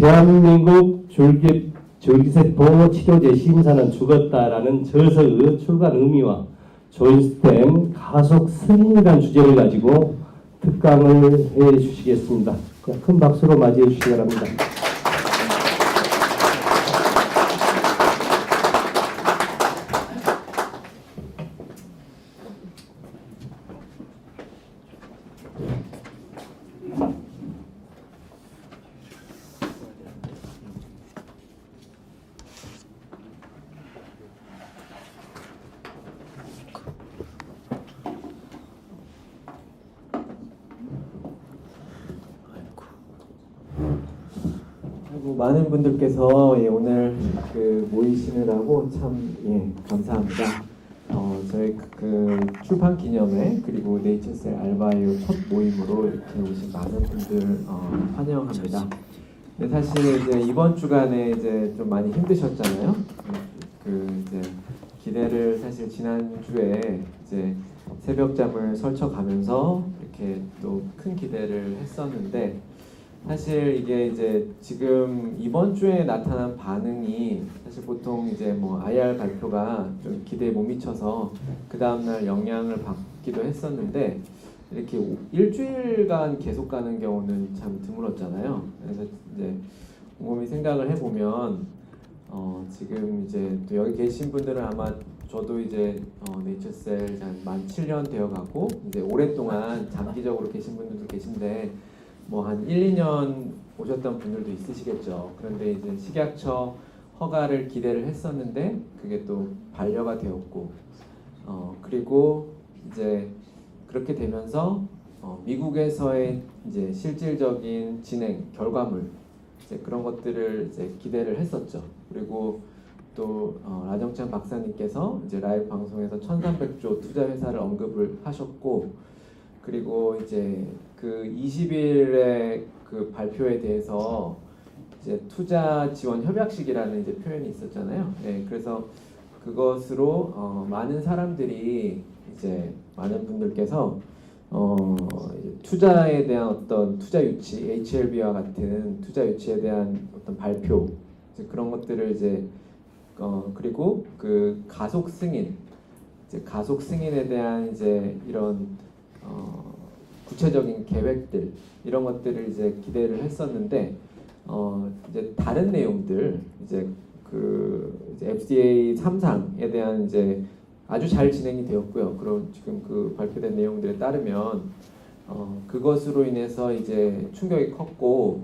대한민국 줄기, 줄기세포 치료제 심사는 죽었다라는 저서의 출간 의미와 조인스템 가속 승인이라는 주제를 가지고 특강을 해 주시겠습니다. 큰 박수로 맞이해 주시기 바랍니다. 많은 분들께서 예, 오늘 그 모이시느라고 참 예, 감사합니다. 어, 저희 그, 그 출판 기념회 그리고 네이처셀 알바이오 첫 모임으로 이렇게 오신 많은 분들 어, 환영합니다. 근데 사실 이제 이번 주간에 이제 좀 많이 힘드셨잖아요. 그 이제 기대를 사실 지난 주에 이제 새벽 잠을 설쳐가면서 이렇게 또 큰 기대를 했었는데 사실 이게 이제 지금 이번 주에 나타난 반응이 사실 보통 이제 뭐 IR 발표가 좀 기대에 못 미쳐서 그 다음날 영향을 받기도 했었는데 이렇게 오- 일주일간 계속 가는 경우는 참 드물었잖아요. 그래서 이제 곰곰이 생각을 해보면 어 지금 이제 또 여기 계신 분들은 아마 저도 이제 어 네이처셀 한만 7년 되어가고 이제 오랫동안 장기적으로 계신 분들도 계신데 뭐 한 1, 2년 오셨던 분들도 있으시겠죠. 그런데 이제 식약처 허가를 기대를 했었는데 그게 또 반려가 되었고 어 그리고 이제 그렇게 되면서 어 미국에서의 이제 실질적인 진행 결과물 이제 그런 것들을 이제 기대를 했었죠. 그리고 또 어, 라정찬 박사님께서 이제 라이브 방송에서 1,300조 투자 회사를 언급을 하셨고 그리고 이제 그 20일의 그 발표에 대해서 이제 투자 지원 협약식이라는 이제 표현이 있었잖아요. 네, 그래서 그것으로 어, 많은 사람들이 이제 많은 분들께서 어, 투자에 대한 어떤 투자 유치, HLB와 같은 투자 유치에 대한 어떤 발표 그런 것들을 이제 어, 그리고 그 가속 승인, 이제 가속 승인에 대한 이제 이런 어, 구체적인 계획들 이런 것들을 이제 기대를 했었는데 어, 이제 다른 내용들 이제 그 이제 FDA 3상에 대한 이제 아주 잘 진행이 되었고요. 그럼 지금 그 발표된 내용들에 따르면 어, 그것으로 인해서 이제 충격이 컸고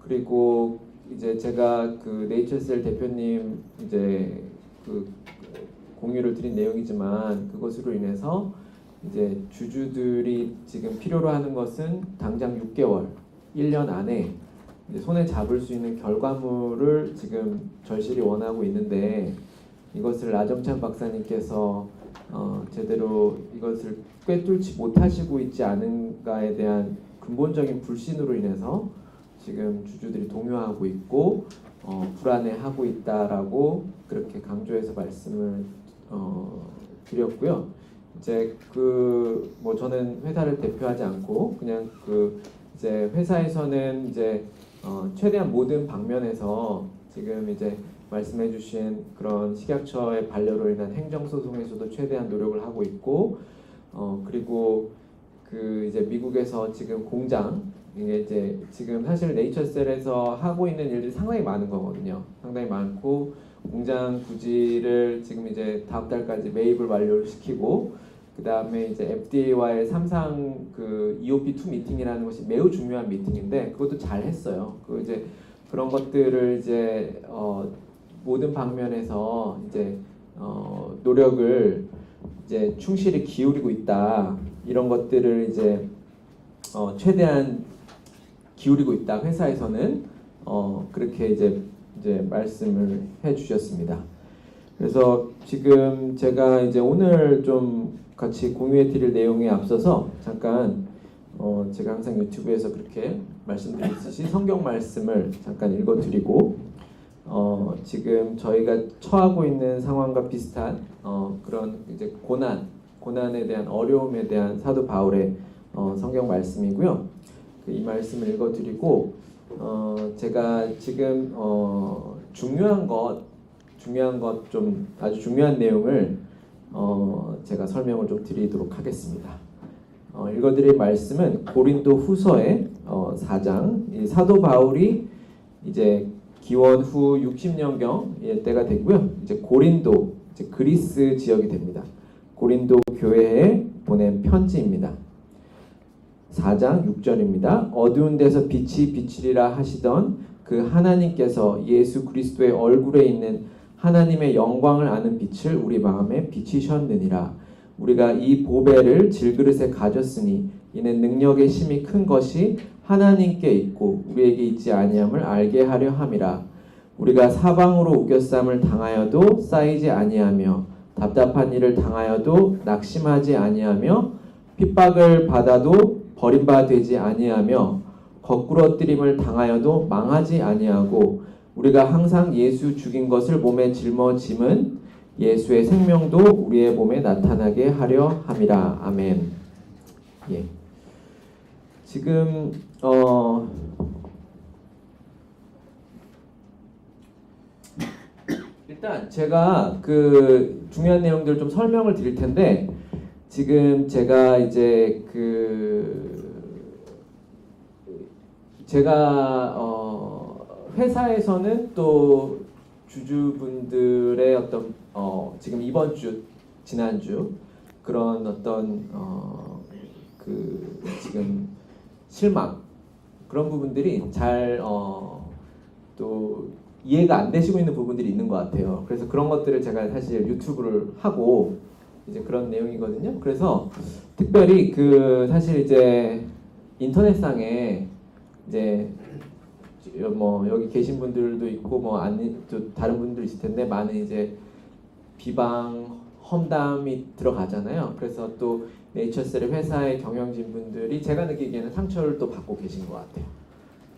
그리고 이제 제가 그 네이처셀 대표님 이제 그 공유를 드린 내용이지만 그것으로 인해서 이제 주주들이 지금 필요로 하는 것은 당장 6개월, 1년 안에 손에 잡을 수 있는 결과물을 지금 절실히 원하고 있는데 이것을 라정찬 박사님께서 어, 제대로 이것을 꿰뚫지 못하시고 있지 않은가에 대한 근본적인 불신으로 인해서 지금 주주들이 동요하고 있고 어, 불안해하고 있다라고 그렇게 강조해서 말씀을 어, 드렸고요. 이제 그 뭐 저는 회사를 대표하지 않고 그냥 그 이제 회사에서는 이제 어 최대한 모든 방면에서 지금 이제 말씀해주신 그런 식약처의 반려로 인한 행정 소송에서도 최대한 노력을 하고 있고 어 그리고 그 이제 미국에서 지금 공장 이게 이제 지금 사실 네이처셀에서 하고 있는 일들이 상당히 많은 거거든요. 상당히 많고 공장 부지를 지금 이제 다음 달까지 매입을 완료를 시키고 그 다음에 이제 FDA와의 삼상 그 EOP2 미팅이라는 것이 매우 중요한 미팅인데 그것도 잘 했어요. 그 이제 그런 것들을 이제 어 모든 방면에서 이제 어 노력을 이제 충실히 기울이고 있다 이런 것들을 이제 어 최대한 기울이고 있다 회사에서는 어 그렇게 이제 이제 말씀을 해주셨습니다. 그래서 지금 제가 이제 오늘 좀 같이 공유해 드릴 내용에 앞서서 잠깐 어 제가 항상 유튜브에서 그렇게 말씀드리듯이 성경 말씀을 잠깐 읽어 드리고 어 지금 저희가 처하고 있는 상황과 비슷한 어 그런 이제 고난 고난에 대한 어려움에 대한 사도 바울의 어 성경 말씀이고요. 그이 말씀을 읽어 드리고 어, 제가 지금 어, 중요한 것, 중요한 것 좀 아주 중요한 내용을 어, 제가 설명을 좀 드리도록 하겠습니다. 어, 읽어드릴 말씀은 고린도 후서의 어, 4장 이 사도 바울이 이제 기원 후 60년경 때가 됐고요. 이제 고린도 이제 그리스 지역이 됩니다. 고린도 교회에 보낸 편지입니다. 4장 6절입니다. 어두운 데서 빛이 비치리라 하시던 그 하나님께서 예수 그리스도의 얼굴에 있는 하나님의 영광을 아는 빛을 우리 마음에 비치셨느니라. 우리가 이 보배를 질그릇에 가졌으니 이는 능력의 힘이 큰 것이 하나님께 있고 우리에게 있지 아니함을 알게 하려 함이라. 우리가 사방으로 우겨쌈을 당하여도 쌓이지 아니하며 답답한 일을 당하여도 낙심하지 아니하며 핍박을 받아도 버림받되지 아니하며 거꾸러뜨림을 당하여도 망하지 아니하고 우리가 항상 예수 죽인 것을 몸에 짊어짐은 예수의 생명도 우리의 몸에 나타나게 하려 함이라 아멘. 예. 지금 어 일단 제가 그 중요한 내용들 좀 설명을 드릴 텐데 지금 제가 이제 그 제가 어 회사에서는 또 주주분들의 어떤 어 지금 이번 주 지난 주 그런 어떤 어 그 지금 실망 그런 부분들이 잘어또 이해가 안 되시고 있는 부분들이 있는 것 같아요. 그래서 그런 것들을 제가 사실 유튜브를 하고 이제 그런 내용이거든요. 그래서 특별히 그 사실 이제 인터넷상에 이제 뭐 여기 계신 분들도 있고 뭐 아니 또 다른 분들 있을 텐데 많은 이제 비방 험담이 들어가잖아요. 그래서 또 네이처셀 회사의 경영진 분들이 제가 느끼기에는 상처를 또 받고 계신 것 같아요.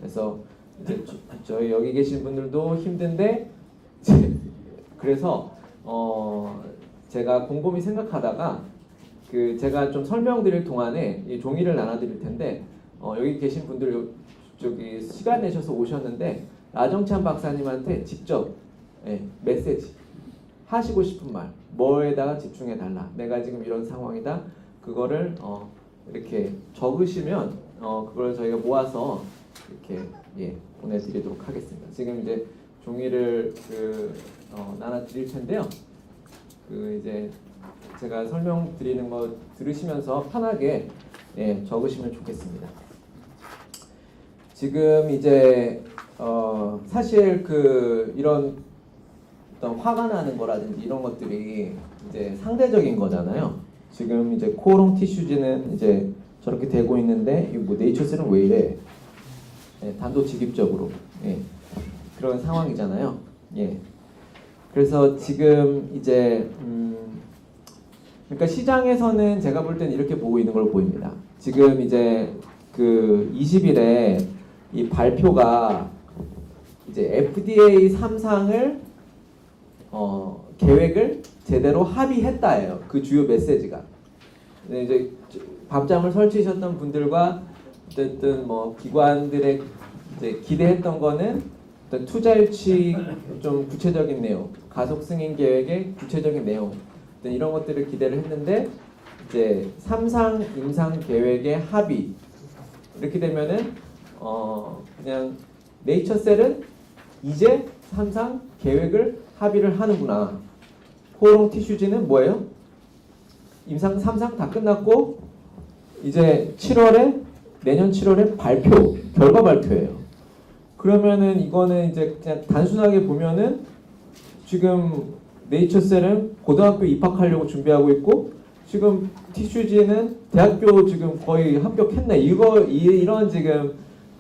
그래서 이제 저- 저희 여기 계신 분들도 힘든데 그래서 어 제가 곰곰이 생각하다가 그 제가 좀 설명드릴 동안에 이 종이를 나눠드릴 텐데 어 여기 계신 분들 요- 저기 시간 내셔서 오셨는데 라정찬 박사님한테 직접 예, 메시지 하시고 싶은 말 뭐에다가 집중해 달라 내가 지금 이런 상황이다 그거를 어 이렇게 적으시면 어 그걸 저희가 모아서 이렇게 예 보내드리도록 하겠습니다. 지금 이제 종이를 그 어, 나눠 드릴 텐데요. 그 이제 제가 설명 드리는 거 들으시면서 편하게 예 적으시면 좋겠습니다. 지금 이제 어 사실 그 이런 어떤 화가 나는 거라든지 이런 것들이 이제 상대적인 거잖아요. 지금 이제 코오롱 티슈즈는 이제 저렇게 되고 있는데 이뭐 네이처셀은 왜 이래? 예, 단도직입적으로 예, 그런 상황이잖아요. 예. 그래서 지금 이제 음, 그러니까 시장에서는 제가 볼 때는 이렇게 보고 있는 걸로 보입니다. 지금 이제 그 20일에 이 발표가 이제 FDA 3상을 어, 계획을 제대로 합의했다예요. 그 주요 메시지가. 이제 밤잠을 설치셨던 분들과 어쨌든 뭐 기관들의 이제 기대했던 거는 어떤 투자 일치 좀 구체적인 내용, 가속 승인 계획의 구체적인 내용, 이런 것들을 기대를 했는데 이제 삼상 임상 계획의 합의 이렇게 되면은 어 그냥 네이처셀은 이제 삼상 계획을 합의를 하는구나. 코오롱 티슈지는 뭐예요? 임상 3상 다 끝났고 이제 7월에 내년 7월에 발표 결과 발표예요. 그러면은 이거는 이제 그냥 단순하게 보면은 지금 네이처셀은 고등학교 입학하려고 준비하고 있고 지금 티슈지는 대학교 지금 거의 합격했네. 이거 이- 이런 지금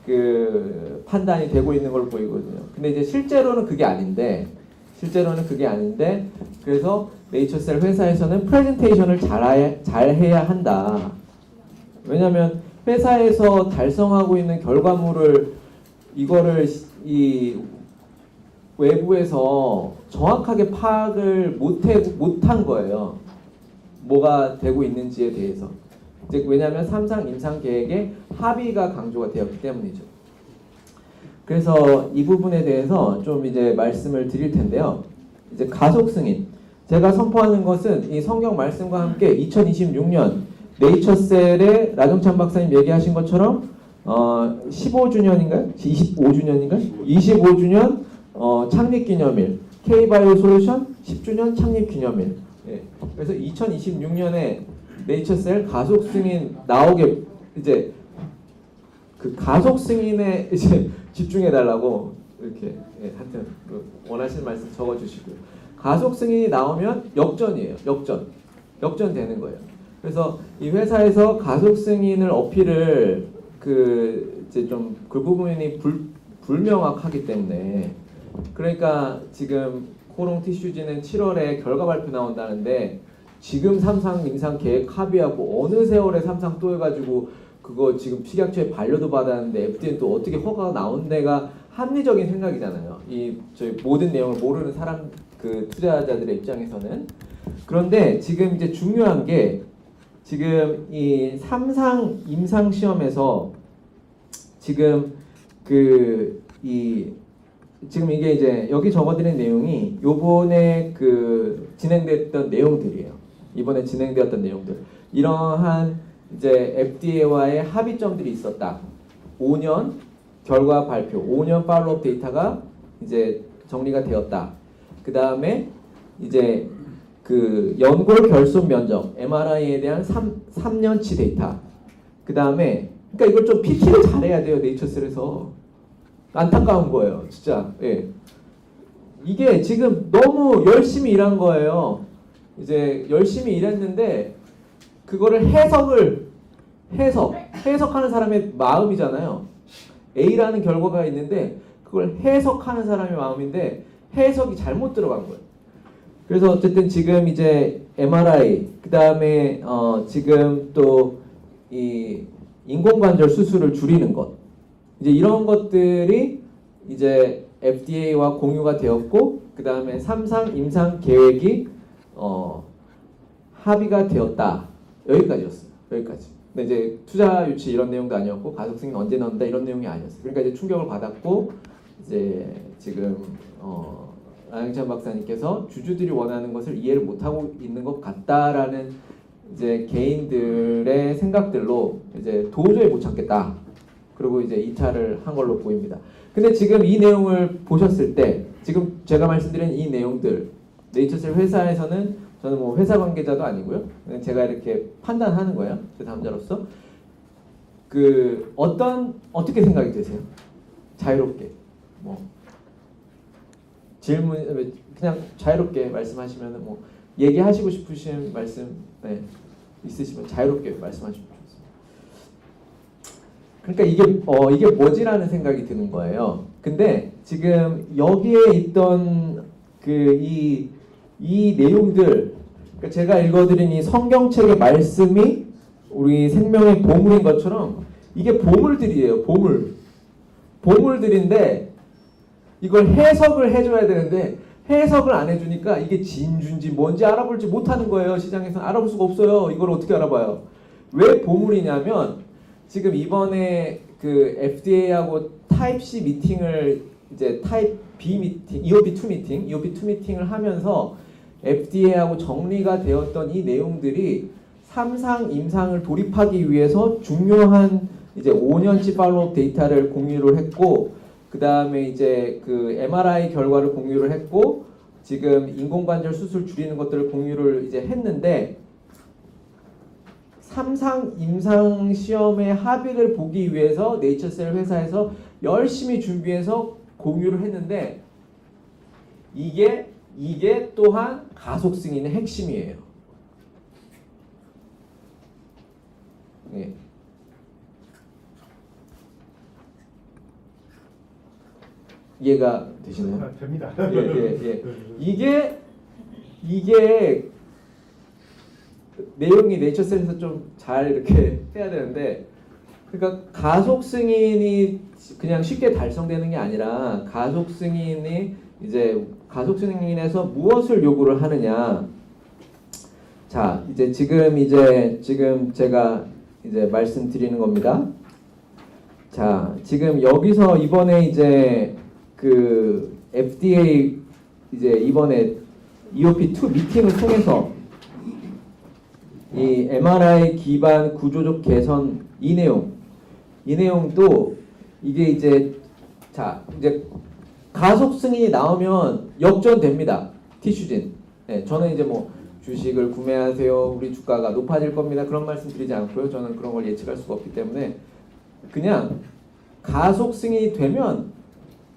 그 판단이 되고 있는 걸로 보이거든요. 근데 이제 실제로는 그게 아닌데 실제로는 그게 아닌데 그래서 네이처셀 회사에서는 프레젠테이션을 잘, 잘 해야 한다. 왜냐하면 회사에서 달성하고 있는 결과물을 이거를 시- 이 외부에서 정확하게 파악을 못해 못한 거예요. 뭐가 되고 있는지에 대해서. 이제 왜냐하면 삼상 임상 계획에 합의가 강조가 되었기 때문이죠. 그래서 이 부분에 대해서 좀 이제 말씀을 드릴 텐데요. 이제 가속 승인. 제가 선포하는 것은 이 성경 말씀과 함께 2026년 네이처셀의 라정찬 박사님 얘기하신 것처럼 어 15주년인가요? 25주년인가요? 25주년 어 창립 기념일 K바이오 솔루션 10주년 창립 기념일. 예. 그래서 2026년에 네이처셀 가속 승인 나오게 이제 그 가속 승인에 이제 집중해 달라고 이렇게 예, 하여튼 그 원하시는 말씀 적어 주시고요. 가속 승인이 나오면 역전이에요. 역전. 역전 되는 거예요. 그래서 이 회사에서 가속 승인을 어필을 그 이제 좀 그 부분이 불 불명확하기 때문에 그러니까 지금 코롱 티슈즈는 7월에 결과 발표 나온다는데 지금 삼상 임상 계획 합의하고 어느 세월에 삼상 또 해가지고 그거 지금 식약처에 반려도 받았는데 FDA는 또 어떻게 허가가 나온 데가 합리적인 생각이잖아요. 이 저희 모든 내용을 모르는 사람 그 투자자들의 입장에서는 그런데 지금 이제 중요한 게 지금 이 삼상 임상 시험에서 지금 그 이 지금 이게 이제 여기 적어드린 내용이 요번에 그 진행됐던 내용들이에요. 이번에 진행되었던 내용들. 이러한 이제 FDA와의 합의점들이 있었다. 5년 결과 발표, 5년 팔로업 데이터가 이제 정리가 되었다. 그 다음에 이제 그 연골 결손 면적 MRI에 대한 3, 3년치 데이터. 그 다음에 그러니까 이걸 좀 PT를 잘해야 돼요 네이처셀에서 안타까운 거예요 진짜. 예. 이게 지금 너무 열심히 일한 거예요. 이제 열심히 일했는데 그거를 해석을 해석 해석하는 사람의 마음이잖아요. A라는 결과가 있는데 그걸 해석하는 사람의 마음인데 해석이 잘못 들어간 거예요. 그래서 어쨌든 지금 이제 MRI 그 다음에 어 지금 또 이 인공관절 수술을 줄이는 것 이제 이런 것들이 이제 FDA와 공유가 되었고 그 다음에 삼상 임상 계획이 어 합의가 되었다 여기까지였어요 여기까지. 근데 이제 투자 유치 이런 내용도 아니었고 가속 승인 언제 넣는다 이런 내용이 아니었어요. 그러니까 이제 충격을 받았고 이제 지금 어 안영찬 박사님께서 주주들이 원하는 것을 이해를 못하고 있는 것 같다라는 이제 개인들의 생각들로 이제 도저히 못 참겠다. 그리고 이제 이탈을 한 걸로 보입니다. 근데 지금 이 내용을 보셨을 때 지금 제가 말씀드린 이 내용들 네이처셀 회사에서는 저는 뭐 회사 관계자도 아니고요. 제가 이렇게 판단하는 거예요. 제 담자로서 그 어떤 어떻게 생각이 드세요? 자유롭게 뭐 질문 그냥 자유롭게 말씀하시면 뭐 얘기하시고 싶으신 말씀 네, 있으시면 자유롭게 말씀하시면 좋겠습니다. 그러니까 이게 어 이게 뭐지라는 생각이 드는 거예요. 근데 지금 여기에 있던 그이 이 내용들 그러니까 제가 읽어드린 이 성경책의 말씀이 우리 생명의 보물인 것처럼 이게 보물들이에요. 보물 보물들인데 이걸 해석을 해줘야 되는데 해석을 안 해주니까 이게 진주인지 뭔지 알아볼지 못하는 거예요. 시장에서 알아볼 수가 없어요. 이걸 어떻게 알아봐요? 왜 보물이냐면 지금 이번에 그 FDA하고 타입 C 미팅을 이제 타입 B 미팅, EOP2 미팅, EOP2 미팅을 하면서 FDA하고 정리가 되었던 이 내용들이 삼상 임상을 돌입하기 위해서 중요한 이제 5년치 팔로업 데이터를 공유를 했고 그 다음에 이제 그 MRI 결과를 공유를 했고 지금 인공관절 수술 줄이는 것들을 공유를 이제 했는데 삼상 임상 시험의 합의를 보기 위해서 네이처셀 회사에서 열심히 준비해서 공유를 했는데 이게 이게 또한 가속 승인의 핵심이에요. 예. 이해가 되시나요? 아, 됩니다. 예, 예, 예. 이게 이게 내용이 네이처셀에서 좀 잘 이렇게 해야 되는데 그러니까 가속 승인이 그냥 쉽게 달성되는 게 아니라 가속 승인이 이제 가속 승인에서 무엇을 요구를 하느냐. 자 이제 지금 이제 지금 제가 이제 말씀드리는 겁니다. 자, 지금 여기서 이번에 이제 그 FDA 이제 이번에 EOP2 미팅을 통해서 이 MRI 기반 구조적 개선 이 내용 이 내용도 이게 이제 자 이제 가속 승인이 나오면 역전됩니다. 티슈진. 네, 저는 이제 뭐 주식을 구매하세요. 우리 주가가 높아질 겁니다. 그런 말씀 드리지 않고요. 저는 그런 걸 예측할 수가 없기 때문에 그냥 가속 승인이 되면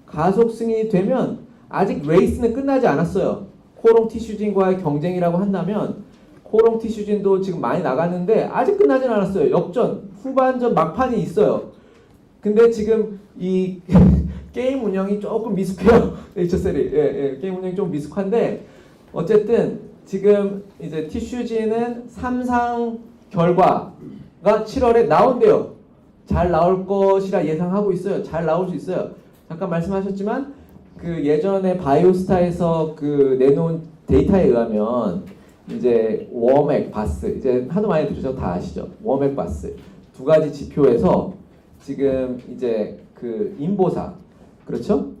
가속 승인이 되면 아직 레이스는 끝나지 않았어요. 코롱 티슈진과의 경쟁이라고 한다면 코롱 티슈진도 지금 많이 나갔는데 아직 끝나진 않았어요. 역전 후반전 막판이 있어요. 근데 지금 이 게임 운영이 조금 미숙해요. HSL이 예, 예, 게임 운영이 좀 미숙한데 어쨌든 지금 이제 티슈진은 삼상 결과가 7월에 나온대요. 잘 나올 것이라 예상하고 있어요. 잘 나올 수 있어요. 잠깐 말씀하셨지만 그 예전에 바이오스타에서 그 내놓은 데이터에 의하면 이제 워맥 바스 이제 하도 많이 들으셔서 다 아시죠 워맥 바스 두 가지 지표에서 지금 이제 그 인보사 그렇죠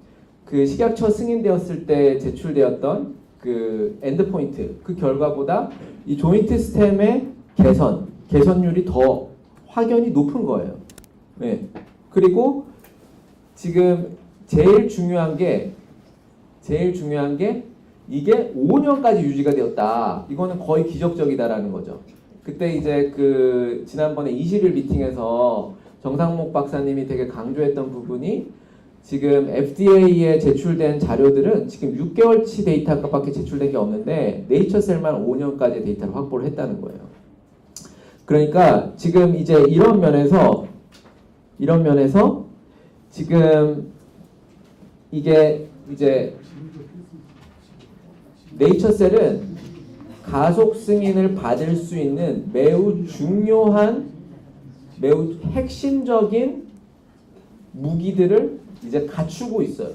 그 식약처 승인되었을 때 제출되었던 그 엔드포인트 그 결과보다 이 조인트 스템의 개선 개선율이 더 확연히 높은 거예요 네 그리고 지금 제일 중요한 게 제일 중요한 게 이게 5년까지 유지가 되었다. 이거는 거의 기적적이다라는 거죠. 그때 이제 그 지난번에 20일 미팅에서 정상목 박사님이 되게 강조했던 부분이 지금 FDA에 제출된 자료들은 지금 6개월치 데이터밖에 제출된 게 없는데 네이처셀만 5년까지 데이터를 확보를 했다는 거예요. 그러니까 지금 이제 이런 면에서 이런 면에서 지금 이게 이제 네이처셀은 가속 승인을 받을 수 있는 매우 중요한 매우 핵심적인 무기들을 이제 갖추고 있어요.